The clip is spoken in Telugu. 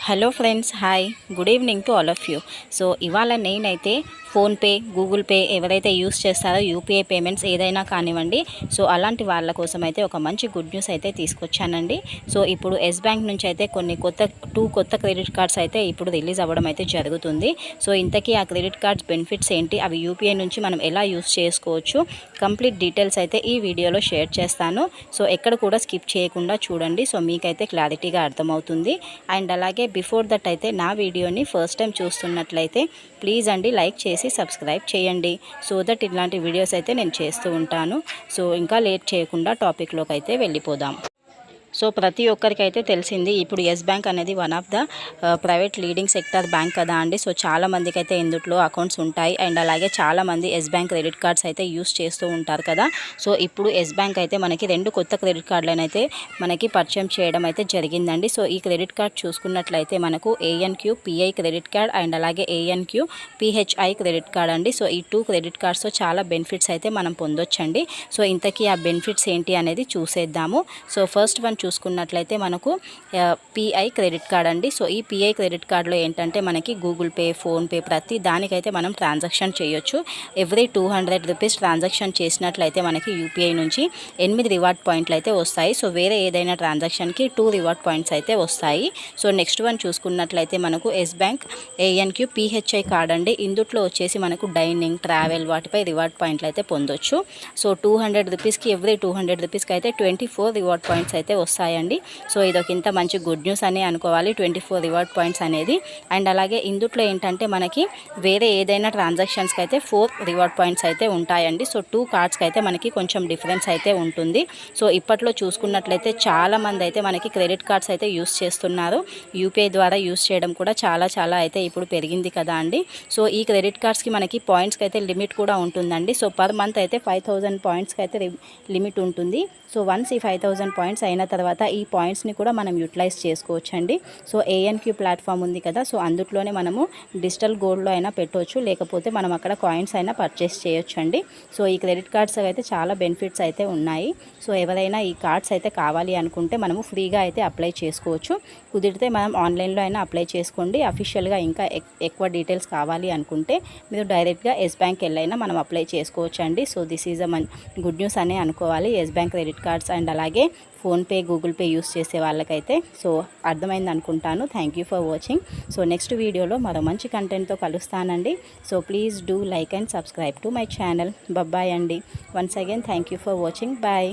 Hello friends hi good evening to all of you so ఇవాళ నేనైతే ఫోన్పే గూగుల్ పే ఎవరైతే యూస్ చేస్తారో యూపీఐ పేమెంట్స్ ఏదైనా కానివ్వండి. సో అలాంటి వాళ్ళ కోసం అయితే ఒక మంచి గుడ్ న్యూస్ అయితే తీసుకొచ్చానండి. సో ఇప్పుడు ఎస్ బ్యాంక్ నుంచి అయితే కొన్ని కొత్త టూ కొత్త క్రెడిట్ కార్డ్స్ అయితే ఇప్పుడు రిలీజ్ అవ్వడం అయితే జరుగుతుంది. సో ఇంతకీ ఆ క్రెడిట్ కార్డ్స్ బెనిఫిట్స్ ఏంటి? అవి యూపీఐ నుంచి మనం ఎలా యూస్ చేసుకోవచ్చు? కంప్లీట్ డీటెయిల్స్ అయితే ఈ వీడియోలో షేర్ చేస్తాను. సో ఎక్కడ కూడా స్కిప్ చేయకుండా చూడండి. సో మీకైతే క్లారిటీగా అర్థమవుతుంది. అండ్ అలాగే బిఫోర్ దట్ అయితే నా వీడియోని ఫస్ట్ టైం చూస్తున్నట్లయితే ప్లీజ్ అండి లైక్ చేసి సబ్స్క్రైబ్ చేయండి. సో దట్ ఇలాంటి వీడియోస్ అయితే నేను చేస్తూ ఉంటాను. సో ఇంకా లేట్ చేయకుండా టాపిక్లోకి అయితే వెళ్ళిపోదాం. సో ప్రతి ఒక్కరికైతే తెలిసింది ఇప్పుడు ఎస్ బ్యాంక్ అనేది one of the private leading sector bank కదా అండి. సో చాలా మందికి అయితే ఇందుట్లో అకౌంట్స్ ఉంటాయి. అండ్ అలాగే చాలా మంది ఎస్ బ్యాంక్ క్రెడిట్ కార్డ్స్ అయితే యూస్ చేస్తూ ఉంటారు కదా. సో ఇప్పుడు ఎస్ బ్యాంక్ అయితే మనకి రెండు కొత్త క్రెడిట్ కార్డులను అయితే మనకి పరిచయం చేయడం అయితే జరిగిందండి. సో ఈ క్రెడిట్ కార్డ్ చూసుకున్నట్లయితే మనకు ఏఎన్క్యూ పిఐ క్రెడిట్ కార్డ్ అండ్ అలాగే ఏఎన్క్యూ పిహెచ్ఐ క్రెడిట్ కార్డ్ అండి. సో ఈ టూ క్రెడిట్ కార్డ్స్తో చాలా బెనిఫిట్స్ అయితే మనం పొందొచ్చండి. సో ఇంతకీ ఆ బెనిఫిట్స్ ఏంటి అనేది చూసేద్దాము. సో ఫస్ట్ వన్ చూసుకున్నట్లయితే మనకు పిఐ క్రెడిట్ కార్డ్ అండి. సో ఈ పిఐ క్రెడిట్ కార్డులో ఏంటంటే మనకి గూగుల్ పే ఫోన్పే ప్రతి దానికైతే మనం ట్రాన్సాక్షన్ చేయొచ్చు. Every two hundred rupees transaction చేసినట్లయితే మనకి యూపీఐ నుంచి ఎనిమిది రివార్డ్ పాయింట్లు అయితే వస్తాయి. సో వేరే ఏదైనా ట్రాన్సాక్షన్కి టూ రివార్డ్ పాయింట్స్ అయితే వస్తాయి. సో నెక్స్ట్ వన్ చూసుకున్నట్లయితే మనకు ఎస్ బ్యాంక్ ఏఎన్క్యూ పిహెచ్ఐ కార్డ్ అండి. ఇందుట్లో వచ్చేసి మనకు డైనింగ్ ట్రావెల్ వాటిపై రివార్డ్ పాయింట్లు అయితే పొందొచ్చు. సో టూ హండ్రెడ్ రూపీస్కి ఎవ్రీ టూ హండ్రెడ్ రూపీస్కి అయితే ట్వంటీ ఫోర్ రివార్డ్ పాయింట్స్ అయితే వస్తాయి. వస్తాయండి సో ఇదొక ఇంత మంచి గుడ్ న్యూస్ అని అనుకోవాలి. ట్వంటీ ఫోర్ రివార్డ్ పాయింట్స్ అనేది. అండ్ అలాగే ఇందుట్లో ఏంటంటే మనకి వేరే ఏదైనా ట్రాన్సాక్షన్స్కి అయితే ఫోర్ రివార్డ్ పాయింట్స్ అయితే ఉంటాయండి. సో టూ కార్డ్స్కి అయితే మనకి కొంచెం డిఫరెన్స్ అయితే ఉంటుంది. సో ఇప్పట్లో చూసుకున్నట్లయితే చాలా మంది అయితే మనకి క్రెడిట్ కార్డ్స్ అయితే యూస్ చేస్తున్నారు. యూపీఐ ద్వారా యూస్ చేయడం కూడా చాలా చాలా అయితే ఇప్పుడు పెరిగింది కదా అండి. సో ఈ క్రెడిట్ కార్డ్స్కి మనకి పాయింట్స్కి అయితే లిమిట్ కూడా ఉంటుందండి. సో పర్ మంత్ అయితే ఫైవ్ థౌజండ్ పాయింట్స్కి అయితే లిమిట్ ఉంటుంది. సో వన్స్ ఈ ఫైవ్ థౌజండ్ పాయింట్స్ అయిన తర్వాత తర్వాత ఈ పాయింట్స్ని కూడా మనం యూటిలైజ్ చేసుకోవచ్చు అండి సో ఏఎన్క్యూ ప్లాట్ఫామ్ ఉంది కదా సో అందుట్లోనే మనము డిజిటల్ గోల్డ్లో అయినా పెట్టవచ్చు లేకపోతే మనం అక్కడ కాయిన్స్ అయినా పర్చేస్ చేయొచ్చు అండి సో ఈ క్రెడిట్ కార్డ్స్ అయితే చాలా బెనిఫిట్స్ అయితే ఉన్నాయి. సో ఎవరైనా ఈ కార్డ్స్ అయితే కావాలి అనుకుంటే మనము ఫ్రీగా అయితే అప్లై చేసుకోవచ్చు. కుదిరితే మనం ఆన్లైన్లో అయినా అప్లై చేసుకోండి. అఫీషియల్గా ఇంకా ఎక్కువ డీటెయిల్స్ కావాలి అనుకుంటే మీరు డైరెక్ట్గా ఎస్ బ్యాంక్ వెళ్ళైనా మనం అప్లై చేసుకోవచ్చు అండి so this is a Mann good news అనే అనుకోవాలి. Yes bank credit cards and అలాగే ఫోన్పే గూగుల్ పే యూస్ చేసే వాళ్ళకైతే. సో అర్థమైంది అనుకుంటాను. Thank you for watching so next వీడియోలో మరో మంచి కంటెంట్తో కలుస్తానండి. So please do like and subscribe to my channel Babbai అండి. Once again thank you for watching bye